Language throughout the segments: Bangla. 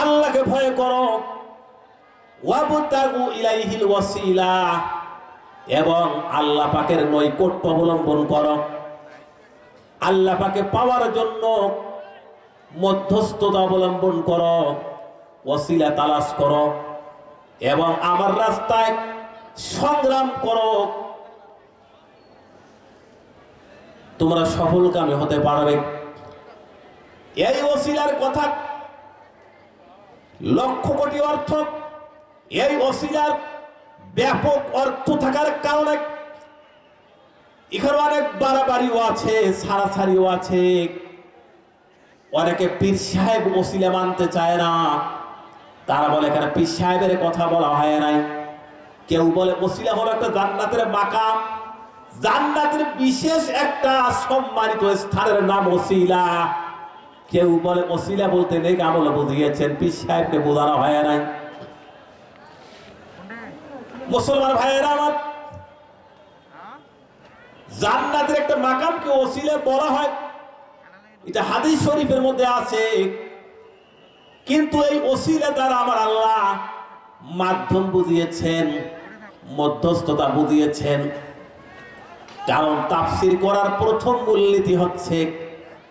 আল্লাহকে ভয় করো। ইলাইহিল এবং আল্লাহ পাকের নৈকট্য অবলম্বন করো। আল্লাহ পাকে পাওয়ার জন্য মধ্যস্থতা অবলম্বন করো ওসিলা তালাশ করো, এবং আমার রাস্তায় সংগ্রাম করো। তোমরা সফলকামী হতে পারবে। এই ওসিলার কথা লক্ষ কোটি অর্থ। এই ওসিলার ব্যাপক অর্থ থাকার কারণে এখানে অনেক বাড়াবাড়িও আছে সারাসারিও আছে। অনেকে পীর সাহেব ওসিলা মানতে চায় না। তারা বলে, এখানে পীর সাহেবের কথা বলা হয় নাই। কেউ বলে, ওসিলা হলো একটা জান্নাতের মাকাম। জান্নাতের বিশেষ একটা সম্মানিত স্থানের নাম ওসিলা। কেউ বলে ওসিলা বলতে নেই আমলে বুঝিয়েছেন, পীর সাহেবকে বোঝানো হয় নাই। মুসলমান ভাইয়েরা আমার, জান্নাতের একটা মাকামকে ওসিলা বলা হয়। এটা হাদিস শরীফের মধ্যে আছে। কিন্তু এই ওসিলা দ্বারা আমার আল্লাহ মাধ্যম বুঝিয়েছেন, মধ্যস্থতা বুঝিয়েছেন। কারণ তাফসির করার প্রথম মূলনীতি হচ্ছে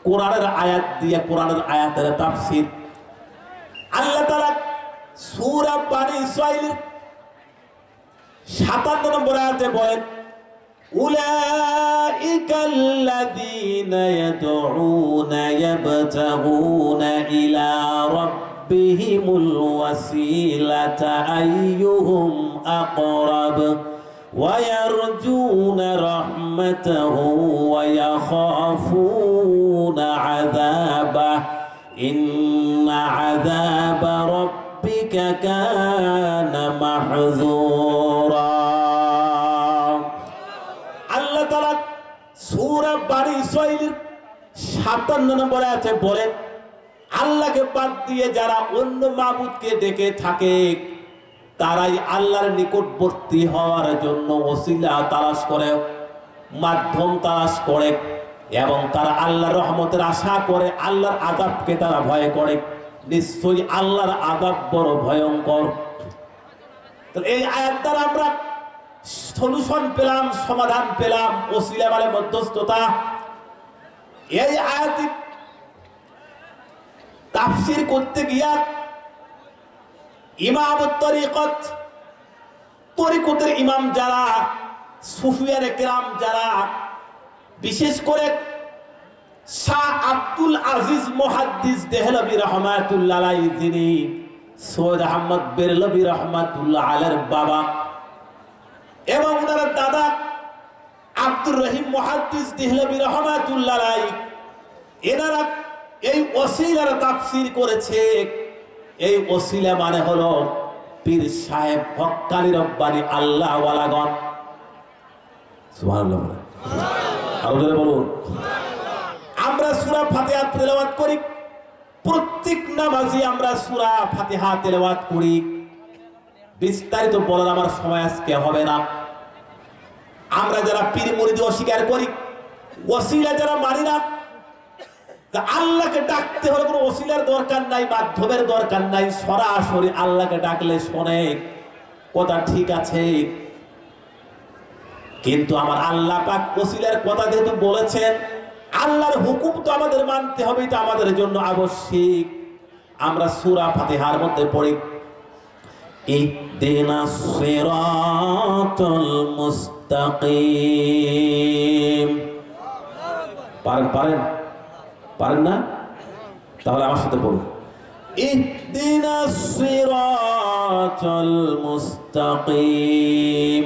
কোরআনের আয়াত দিয়ে কোরআনের আয়াতের তাফসির আল্লাহ তাআলা সূরা বানী ইসরাঈলের 57 নম্বর আয়াতে বলেন أولئك الذين يدعون يبتغون إلى ربهم الوسيلة أيهم أقرب ويرجون رحمته ويخافون عذابه إن عذاب ربك كان محذورا আল্লাহ তালা সুরা বাড়ি ইসরাইলের সাতান্ন নম্বর আছে বলেন আল্লাহকে বাদ দিয়ে যারা অন্য মাবুদকে ডেকে থাকে তারাই আল্লাহর নিকটবর্তী হওয়ার জন্য ওসিলা তালাশ করে মাধ্যম তালাশ করে এবং তারা আল্লাহর রহমতের আশা করে আল্লাহর আজাবকে তারা ভয় করে। নিশ্চয়ই আল্লাহর আজাব বড় ভয়ঙ্কর। এই আয়াত দ্বারা আমরা সলিউশন পেলাম, সমাধান পেলাম, ওসিলা মানে মধ্যস্থতা। এই আয়াতি তাফসির করতে গিয়া ইমাম তরিকত, তরিকতের ইমাম যারা সুফিয়ার কেরাম যারা, বিশেষ করে শাহ আব্দুল আজিজ মুহাদ্দিস দেহলবি রহমাতুল্লাহ যিনি সৈয়দ আহমদ বেরলবি রহমাতুল্লাহ আলের বাবা এবং ওনার দাদা আব্দুর রহিম মহাদ্দিস দেহলবি রহমাতুল্লাহ এনারা এই ওসিলার তাফসির করেছে এই ওসিলা মানে হলো পীর সাহেব হক্কানি রব্বানি আল্লাহ ওয়ালাগণ সুবহানাল্লাহ বলেন। বলুন। আমরা সূরা ফাতিহা তেলাওয়াত করি। প্রত্যেক নামাজি আমরা সূরা ফাতিহা তেলাওয়াত করি। বিস্তারিত বলার আমার সময় আজকে হবে না। আমরা যারা পীর মুরিদি অস্বীকার করি, ওসিলা যারা মানি না আল্লাহকে ডাকতে হলে কোনো ওসিলার দরকার নাই, মাধ্যমের দরকার নাই। সরাসরি আল্লাহকে ডাকলে শোনে। কথা ঠিক আছে? কিন্তু আমার আল্লাহ পাক ওসিলার কথা যেহেতু বলেছেন, আল্লাহর হুকুম তো আমাদের মানতে হবে, এটা আমাদের জন্য আবশ্যিক। আমরা সুরা ফাতেহার মধ্যে পড়ি, ইহদিনা সিরাতাল মুস্তাকিম। পারেন পারেন পারেন না? তাহলে আমার সাথে পড়ুন। ইহদিনা সিরাতাল মুস্তাকিম।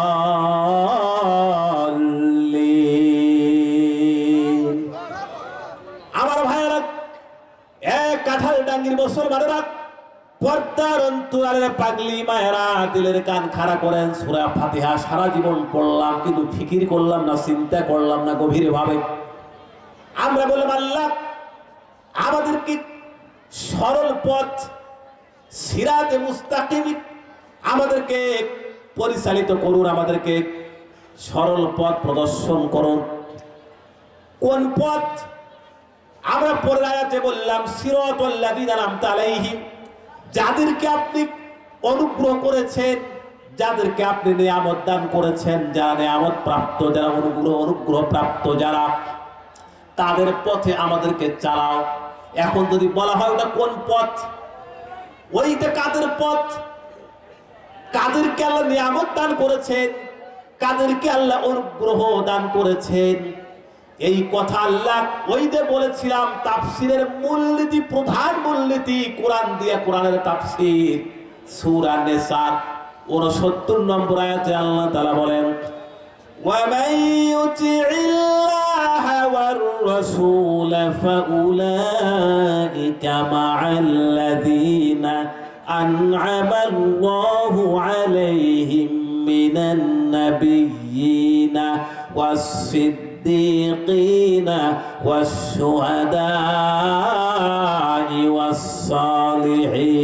পর্দার পাগলি মায়েরা দিলের কান খাড়া করেন, সুরা ফাতিহা সারা জীবন পড়লাম, কিন্তু ফিকির করলাম না, চিন্তা করলাম না গভীর ভাবে আমরা বললাম, আল্লাহ, আমাদেরকে সরল পথ, সিরাতে মুস্তাকিম আমাদেরকে পরিচালিত করুন, আমাদেরকে সরল পথ প্রদর্শন করুন। কোন পথ? আমরা পরের আয়াতে বললাম, সিরাতাল্লাযীনা আনআমতা আলাইহিম যাদেরকে আপনি অনুগ্রহ করেছেন, যাদেরকে আপনি নিয়ামত দান করেছেন, যারা নিয়ামত প্রাপ্ত, যারা অনুগ্রহ অনুগ্রহ প্রাপ্ত, যারা তাদের পথে আমাদেরকে চালাও। এখন যদি বলা হয় ওটা কোন পথ? ওইটা কাদের পথ? কাদেরকে আল্লাহ নিয়ামত দান করেছেন, কাদেরকে আল্লাহ অনুগ্রহ দান করেছেন এই কথা আল্লাহ ওই যে বলেছিলাম তাফসিরের মূলনীতি প্রধান মূলনীতি কোরআন দিয়ে কোরআনের তাফসির সূরা নেসার 69 নম্বর আয়াতে আল্লাহ তাআলা বলেন ومن يطع الله والرسول فأولئك مع الذين أنعم الله عليهم من النبيين والصديقين والشهداء والصالحين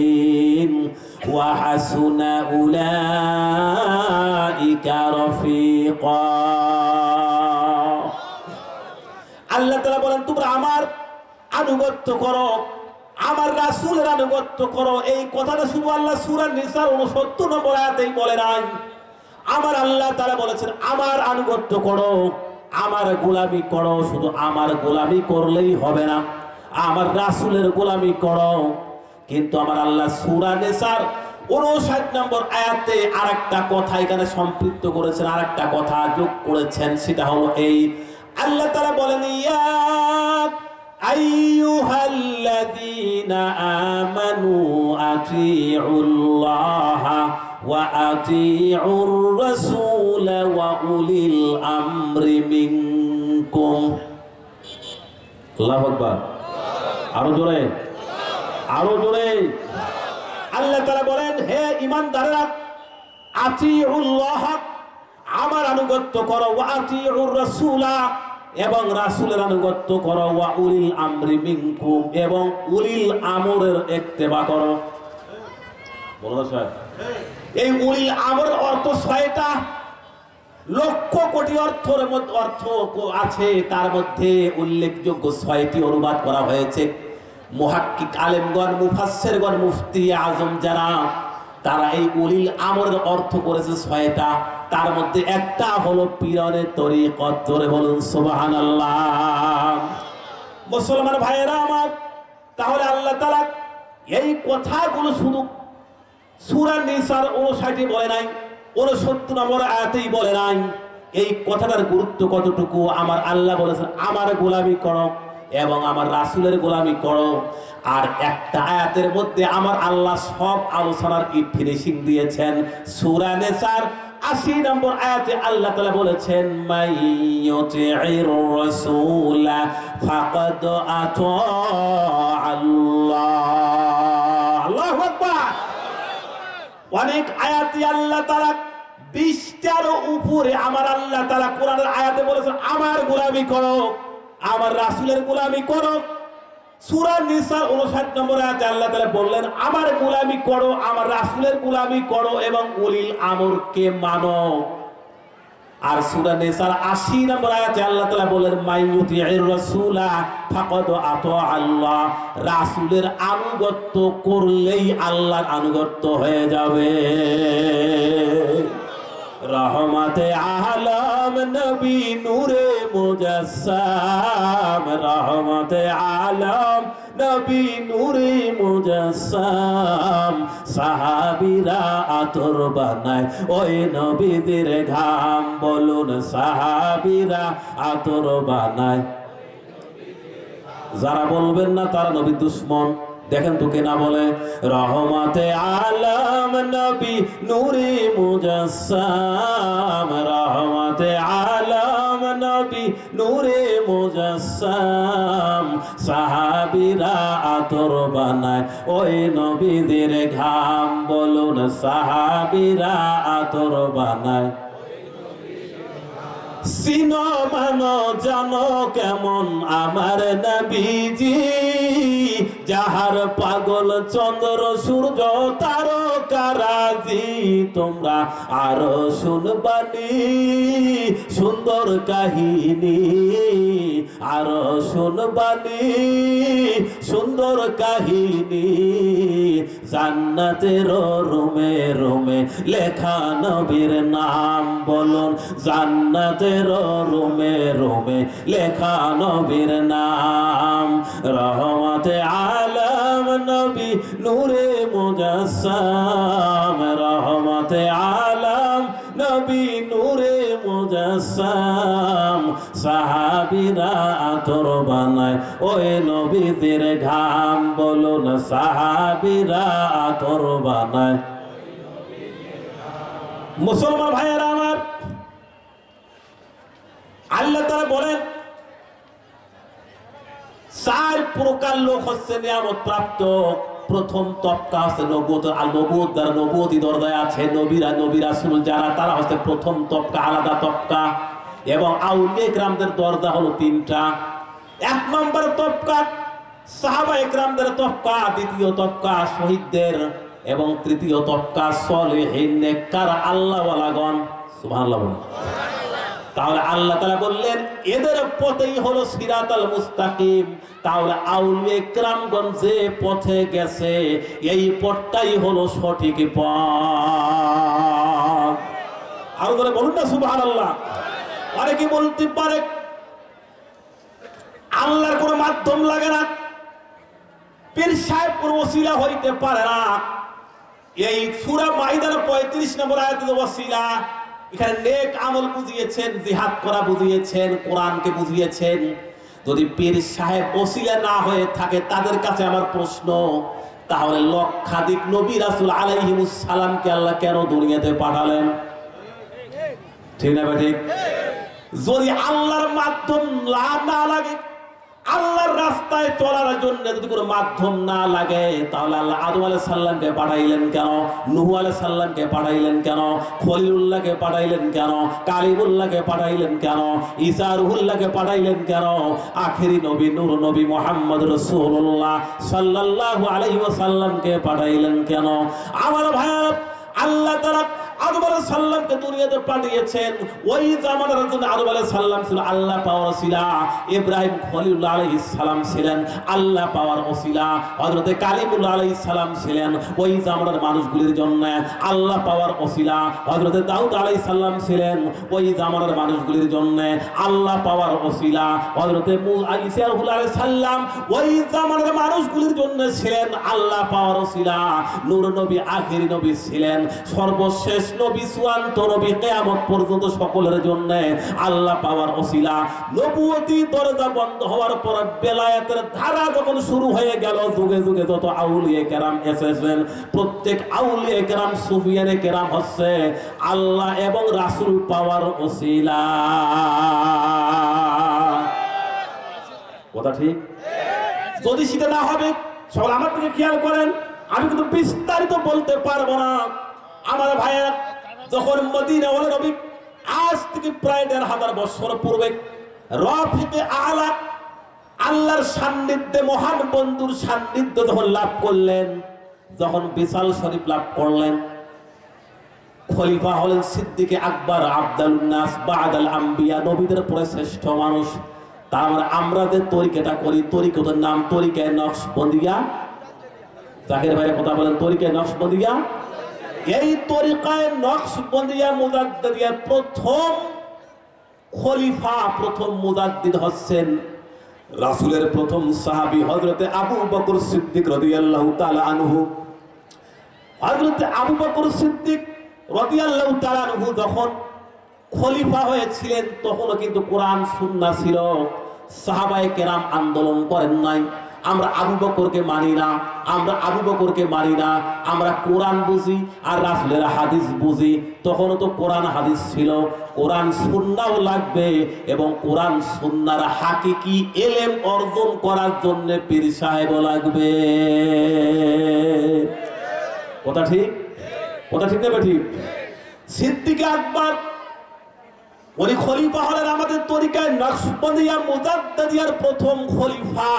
وحسن أولئك رفيقا আল্লাহ তালা বলেন তোমরা আমার আনুগত্য করো আমার রাসূলের আনুগত্য করো এই কথাটা শুধু আল্লাহ সূরা নিসার 69 নম্বর আয়াতেই বলে নাই আমার আল্লাহ তারা বলেছেন আমার আনুগত্য করো আমার গোলামি করো, শুধু আমার গোলামি করলেই হবে না। আমার রাসুলের গোলামি করো। কিন্তু আমার আল্লাহ সুরা নেসার উনষাট নম্বর আয়াতে আর একটা কথা এখানে সম্পৃক্ত করেছেন আর একটা কথা যোগ করেছেন, সেটা হলো এই। আল্লাহ তারা বলেন আইয়ুহাল্লাযীনা আমানু আতিউল্লাহ আল্লাহ আকবার। আরও জোরে। আরও জোরে। আল্লাহ তারা বলেন, হে ইমান দারেরা আতি আমার আনুগত্য করো আতি রসুলা, এবং রাসুলের আনুগত্য করো, ওয়া উলিল আমরি মিনকুম, এবং উলিল আমরের একতেবা করো। বলো স্যার এই উলিল আমর অর্থ ছয়টা। লক্ষ কোটি অর্থের অর্থ আছে, তার মধ্যে উল্লেখযোগ্য ছয়টি অনুবাদ করা হয়েছে। মুহাক্কিক আলেমগণ, মুফাসসিরগণ, মুফতি আজম যারা, তারা এই উলিল আমরের অর্থ করেছে ছয়টা। তার মধ্যে একটা হলো পীরনের তরিকত ধরে বলুন সুবহানাল্লাহ। মুসলমান ভাইয়েরা আমার, তাহলে আল্লাহ তাআলা এই কথাগুলো শুধু সুরা নিসার অনুসাইটে বলে নাই উনসত্তর নম্বর আয়াতেই বলে নাই, এই কথাটার গুরুত্ব কতটুকু? আমার আল্লাহ বলেছেন, আমার গোলামি করো এবং আমার রাসূলের গোলামি করো। আর একটা আয়াতের মধ্যে আমার আল্লাহ সব আলোচনার কি ফিনিশিং দিয়েছেন? সুরানে নিসার আশি নম্বর আয়াতে আল্লাহ তালা বলেছেন অনেক আয়াতি আল্লাহ তারা বিশটার উপরে আমার আল্লাহ তারা কোরআনের আয়াতে বলেছেন, আমার গোলামি করো, আমার রাসূলের গোলামি করো। সূরা নিসার 59 নম্বর আয়াতে আল্লাহ তাআলা বললেন, আমার গোলামি করো, আমার রাসূলের গোলামি করো এবং উলিল আমরকে মানো। আর সূরা নিসার 80 নম্বর আয়াতে আল্লাহ তাআলা বলেন মাইয়ুতি'ir রাসূলা ফাকাদ আতা আল্লাহ। রাসূলের আনুগত্য করলেই আল্লাহর আনুগত্য হয়ে যাবে। রহমতে আলম নবী নূরে মুজাসসাম। রহমতে আলম নবী নূরে মুজাসসাম। সাহাবীরা আতর বানায়, ওই নবীদের ঘাম বলুন, সাহাবিরা আতর বানায়। যারা বলবেন না তারা নবী দুশ্মন। দেখেন তো কেনা বলে? রহমতে আলম নবী নূরে মুজাসসাম। রহমতে আলম নবী নূরে মুজাসসাম। সাহাবীরা আতর বানায়, ওই নবীদের ঘাম বলুন, সাহাবীরা আতর বানায়। সিনো মানো জানো কেমন? আমার নবীজি যাহার পাগল চন্দ্র সূর্য তারকারাজি তোমরা আরও শুনবানি, সুন্দর কাহিনী, আরও শুনবানি, সুন্দর কাহিনী। জান্নাতের রুমে রুমে লেখা নবীর নাম বলুন। জান্নাতের রুমে রুমে লেখা নবীর নাম। রহমতে আলম নবী, নূরে মুজাসসাম। রহমতে আলম, নবী নূরে মুজাসসাম। সাহাবিরা আতর বানায়, ওই নবীদের ঘাম বলুন, সাহাবিরা আতর বানায়। মুসলমান ভাইয়েরা আমার, আল্লাহ তারা বলেন, চার প্রকার লোক হচ্ছে নিয়ামত প্রাপ্ত প্রথম তবকা হচ্ছে নবুত আর নবুত যারা নবুতি দরজায় আছে, নবীরা নবীরা রাসূল যারা, তারা হচ্ছে প্রথম তবকা আলাদা তবকা এবং আউলিয়া ইকরামদের দরজা হলো তিনটা। এক নম্বর তবকা সাহাবা ইকরামদের তবকা দ্বিতীয় তবকা শহীদদের। এবং তৃতীয় তবকা সলিহিন, নেককার, আল্লাহওয়ালাগণ। সুবহানাল্লাহ তাহলে আল্লাহ তাআলা বললেন, এদের পথেই হলো সিরাতাল মুস্তাকিম। তাহলে আউলিয়া একরামগণ যে পথে গেছে, এই পথটাই হলো সঠিক পথ। আরও করে বলুন না, সুবহানাল্লাহ। অনেকে বলতে পারে? আল্লাহর কোনো মাধ্যম লাগে না। পীর সাহেব কোনো ওসিলা হইতে পারে না। এই সূরা মাইদার 35 নম্বর আয়াতের ওসিলা। এখানে নেক আমল বুঝিয়েছেন, জিহাদ করা বুঝিয়েছেন, কোরআনকে বুঝিয়েছেন। যদি পীর সাহেব ওসিলা না হয়ে থাকে, তাদের কাছে আমার প্রশ্ন, তাহলে লক্ষাধিক নবী রাসূল আলাইহিমুস সালামকে আল্লাহ কেন দুনিয়াতে পাঠালেন? ঠিক না ঠিক? যদি আল্লাহর মাধ্যম লাভ না লাগে আল্লাহর রাস্তায় চলার জন্য যদি কোনো মাধ্যম না লাগে, তাহলে আল্লাহ আদম আলাহ সাল্লামকে পাঠাইলেন কেন? নুহু আলাহ সাল্লামকে পাঠাইলেন কেন? খলিলুল্লাহকে পাঠাইলেন কেন? কালিমুল্লাহকে পাঠাইলেন কেন? ঈসা রুহুল্লাহকে পাঠাইলেন কেন? আখেরি নবী, নূর নবী মোহাম্মদ রসুল্লাহ সাল্লাল্লাহু আলাইহি ওয়াসাল্লামকে পাঠাইলেন কেন? আমার ভাইয়া আল্লাহ তারা আদম আলাইহিস সাল্লামকে দুনিয়াতে পাঠিয়েছেন। ওই জামানার জন্য আদম সাল্লাম ছিল আল্লাহ পাওয়ার ওসিলা। ইব্রাহিম খলিলুল্লাহ আলাইহিস সালাম ছিলেন আল্লাহ পাওয়ার ওসিলা। হযরতে কালিমুল্লাহ আলাইহিস সালাম ছিলেন ওই জামানার মানুষগুলির জন্য আল্লাহ পাওয়ার ওসিলা। হযরতে দাউদ আলাইহিস সালাম ছিলেন ওই জামানার মানুষগুলির জন্য আল্লাহ পাওয়ার ওসিলা। হযরতে ঈসা আলাইহিস সালাম ওই জামানার মানুষগুলির জন্য ছিলেন আল্লাহ পাওয়ার ওসিলা। নূর নবী, আখেরি নবী ছিলেন। সর্বশেষ আল্লাহ প্রত্যেক কেরাম হচ্ছে আল্লাহ এবং রাসূল পাওয়ার ওসিলা। কথা ঠিক? যদি সেটা না হবে সবাই আমার দিকে খেয়াল করেন, আমি কিন্তু বিস্তারিত বলতে পারব না। আমার ভাইয়ের, যখন মদিনা হলে রবি আজ থেকে প্রায় দেড় হাজার বছর পূর্বে রফিতে আলা আল্লাহর সান্নিধ্যে, মহান বন্ধুর সান্নিধ্য যখন লাভ করলেন, যখন বিশাল শরীফ লাভ করলেন, খলিফা হলেন সিদ্দিকে আকবর আবদাল নাস বাদাল আম্বিয়া, নবীদের পরে শ্রেষ্ঠ মানুষ। তার মানে আমরা যে তরিকাটা করি তরিকতের নাম তরিকায় নকশবন্দিয়া জাকির ভাইয়ের কথা বলেন, তরিকায় নকশবন্দিয়া এই তরিকায় নকশবন্দিয়া মুজাদ্দিদিয়ার প্রথম খলিফা, প্রথম মুজাদ্দিদ হচ্ছেন রাসূলের প্রথম সাহাবী হযরতে আবু বকর সিদ্দিক রাদিয়াল্লাহু তাআলা আনহু। হযরতে আবু বকর সিদ্দিক রাদিয়াল্লাহু তাআলা আনহু যখন খলিফা হয়েছিলেন, তখনও কিন্তু কোরআন সুন্নাহ ছিল। সাহাবায়ে কেরাম আন্দোলন করেন নাই। আমরা আবু বকরকে মানি না, আমরা আবু বকরকে মানি না, আমরা কোরআন বুঝি আর রাসূলের হাদিস বুঝি। তখনও তো কোরআন হাদিস ছিল, কোরআন সুন্নাও লাগবে এবং কোরআন সুন্নার হাকিকি এলেম অর্জন করার জন্য পীর সাহেবও লাগবে। কথা ঠিক? কথা ঠিক না ঠিক সিদ্দিকে আকবর, উনি খলিফা হলেন আমাদের তরিকায় নকশবন্দিয়া মুজাদ্দিদিয়ার প্রথম খলিফা।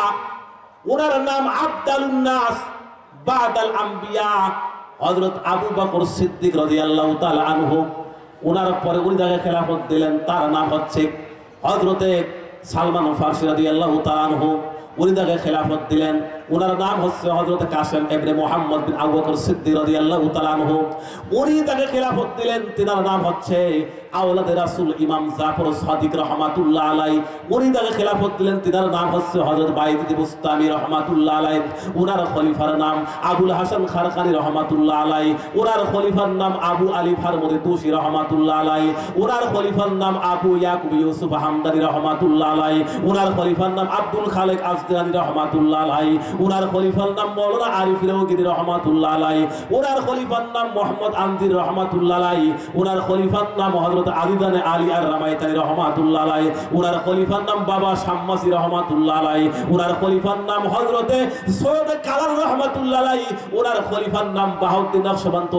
ওনার নাম আবদালুন্নাস বাদাল আম্বিয়া। হজরত আবু বকর সিদ্দিক রাদিয়াল্লাহু তাআলা আনহু, ওনার পরে উনি তাকে খেলাফত দিলেন। তার নাম হচ্ছে হজরতে সালমান ফার্সি রাদিয়াল্লাহু তাআলা আনহু। উনি তাকে খেলাফত দিলেন। ওনার নাম হচ্ছে হযরত কাসেম ইবনে মুহাম্মদ বিন আবু বকর সিদ্দিক রাদিয়াল্লাহু তাআলা আনহু। উনি তাকে খেলাফত দিলেন, তিনার নাম হচ্ছে আওলাদে রাসূল ইমাম জাফর সাদিক রহমাতুল্লাহ আলাই উনি তাকে খেলাফত দিলেন, তিনার নাম হচ্ছে হযরত বাইজিদ বুস্তামি রহমাতুল্লাহ আলাই ওনার খলিফার নাম আবুল হাসান খারকানি রহমাতুল্লাহ আলাই ওনার খলিফার নাম আবু আলী ফারমদি তুষি রহমাতুল্লাহ আলাই ওনার খলিফার নাম আবু ইয়াকুব ইউসুফ হামদানি রহমাতুল্লাহ আলাই ওনার খলিফার নাম আব্দুল খালেক আজদানি রহমাতুল্লাহ আলাই ওনার খলিফার নাম মৌলানা আরিফ রৌগিরি রহমাতুল্লাহ আলাই ওনার খলিফার নাম মোহাম্মদ আন্দির রহমাতুল্লাহ আলাই ওনার খলিফার নাম হযরত আলিদানে আলী আর রামাইতানি রহমাতুল্লাহ আলাই ওনার খলিফার নাম বাবা শাম্মাসি রহমাতুল্লাহ আলাই ওনার খলিফার নাম হযরতে সৈয়দ কালাম রহমাতুল্লাহ আলাই ওনার খলিফার নাম বাহাউদ্দিন নকশবন্ত,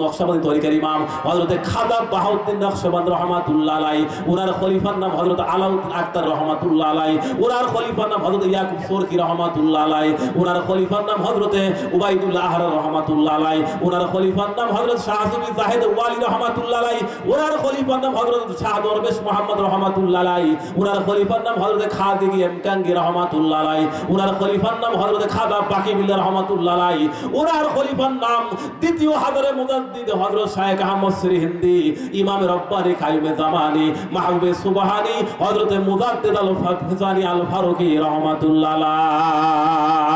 নকশবন্দি তরিকার ইমাম হযরতে খাদা বাহাউদ্দিন নকশবন্দ রহমাতুল্লাহ আলাই ওনার খলিফার নাম হযরত আলাউদ্দিন আক্তার রহমাতুল্লাহ আলাই ওনার খলিফার নাম হযরত ইয়াকুব সোরকি রহমাতুল্লাহ আলাই ওনার খলিফার নাম হযরতে উবাইদুল্লাহ রহমাতুল্লাহ আলাই ওনার খলিফার নাম হযরত শাহসুবি জাহিদ ওয়ালি রহমাতুল্লাহ আলাই ওনার খলিফার নাম হযরত শাহ দরবেশ মোহাম্মদ রহমাতুল্লাহ আলাই ওনার খলিফার নাম হযরত খাদিগি এমকাঙ্গি রহমাতুল্লাহ আলাই ওনার খলিফার নাম হযরত খাদা বাকি বিল্লাহ রহমাতুল্লাহ আলাই ওনার খলিফার নাম দ্বিতীয় হাজারে মুজাদ্দিদ হযরত শায়েখ আহমদ শ্রী হিন্দি, ইমাম রব্বানি কাইমে জামানি, মাহবুবে সুবহানি হযরত মুজাদ্দিদ আল ফাজানি আল ফারুকি রহমাতুল্লাহ আলাই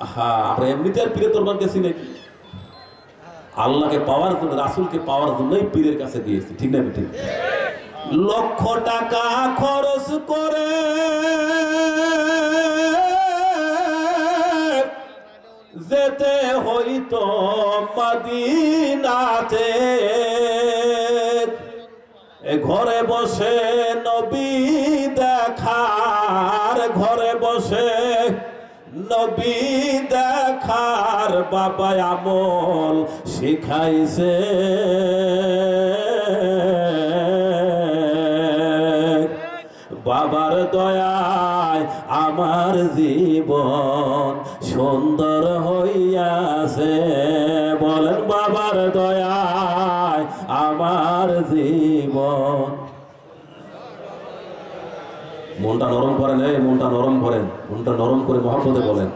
আমরা এমনিতে আর পীরের তোরবার গেছি নাকি আল্লাহকে পাওয়ার জন্য, রাসুলকে পাওয়ার জন্যই পীরের কাছে গিয়েছি, ঠিক না ঠিক লক্ষ টাকা খরচ করে যেতে হইতো মদিনাতে। ঘরে বসে নবী দেখার ঘরে নবী দেখার বাবা আমল শিখাইছে। বাবার দয়ায় আমার জীবন সুন্দর হইয়াছে। বলেন, বাবার দয়ায় আমার জীবন মনটা নরম করেন, এই মনটা নরম করেন, মনটা নরম করে মহব্বতে বলেন।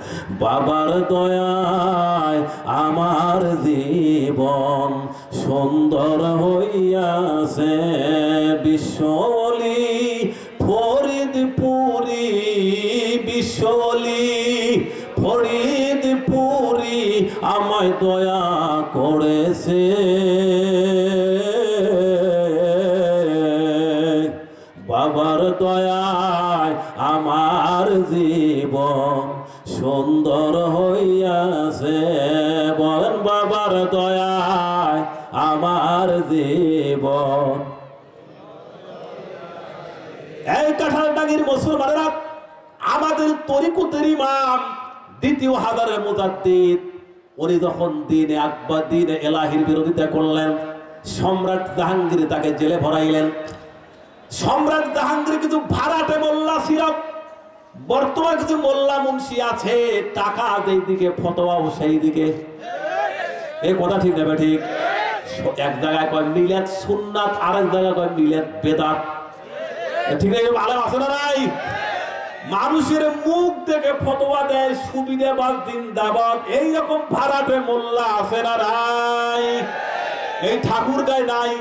বাবার দয়ায় আমার জীবন সুন্দর হইয়াছে বিশ্বলি ফরিদপুরি বিশ্বলি ফরিদপুরি আমায় দয়া করেছে। বলেন বাবার দয়ায় আমার জীবন। এই কাঁঠাল ডাঙ্গির মুসলমানেরা আমাদের তরিকুতের ইমাম, দ্বিতীয় হাজারের মুজাদ্দিদ, উনি যখন দিনে আকবর, দিনে এলাহির বিরোধিতা করলেন, সম্রাট জাহাঙ্গীর তাকে জেলে ভরাইলেন। সম্রাট জাহাঙ্গীর কিন্তু ভাড়াটে মোল্লা ছিল বর্তমান কিছু মোল্লা মুন্সি আছে, টাকা যেই দিকে ফতোয়াও সেই দিকে এই কথা ঠিক নেবে ঠিক? এক জায়গায় কয় মিলাদ সুন্নাত আর এক জায়গায় কয় মিলাদ বেদাত। ঠিক আছে ভালো আছে না নাই? মানুষের মুখ দেখে ফতোয়া দেয় সুবিধাবাদ জিন্দাবাদ। এইরকম ভাড়াটে মোল্লা আছে না নাই? এই ঠাকুর গায়ে নাই,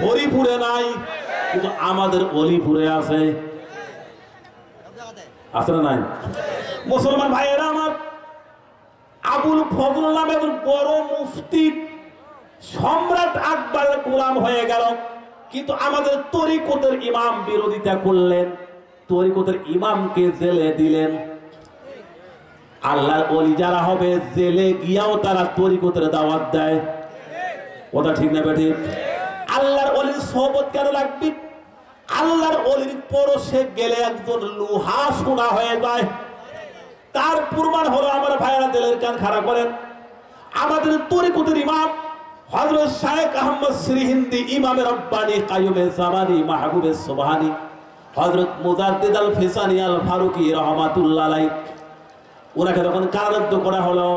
হরিপুরে নাই, কিন্তু আমাদের অলিপুরে আছে। আছে না নাই? মুসলমান ভাইয়েরা আমার আবুল ফজল নামের বড় মুফতি সম্রাট আকবরের গোলাম হয়ে গেল। কিন্তু আমাদের তরিকতের ইমাম বিরোধিতা করলেন। তরিকতের ইমামকে জেলে দিলেন। আল্লাহর অলি যারা হবে, জেলে গিয়াও তারা তরিকতের দাওয়াত দেয়। কথা ঠিক না বেঠিক? আল্লাহর অলির সোহবত কেন লাগবে আল্লাহর অলির পরশে গেলে একজন লোহা সোনা হয়ে যায়। তার প্রমাণ হলো আমার ভাইয়েরা দিলের কান খাড়া করেন। আমাদের তরিকুতের ইমাম হজরত শায়েক আহমদ শ্রীহিন্দি ইমামের রব্বানি কায়ুমে জামানি মাহবুবে সোবাহানি হজরত মুজাদ্দিদ আল ফিসানি আল ফারুকি রহমাতুল্লাহ ওনাকে যখন কারারুদ্ধ করা হলো,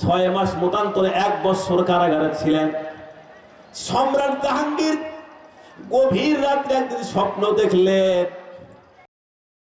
ছয় মাস মতান্তরে এক বছর কারাগারে ছিলেন। সম্রাট জাহাঙ্গীর গভীর রাত্রে একদিন স্বপ্ন দেখলেন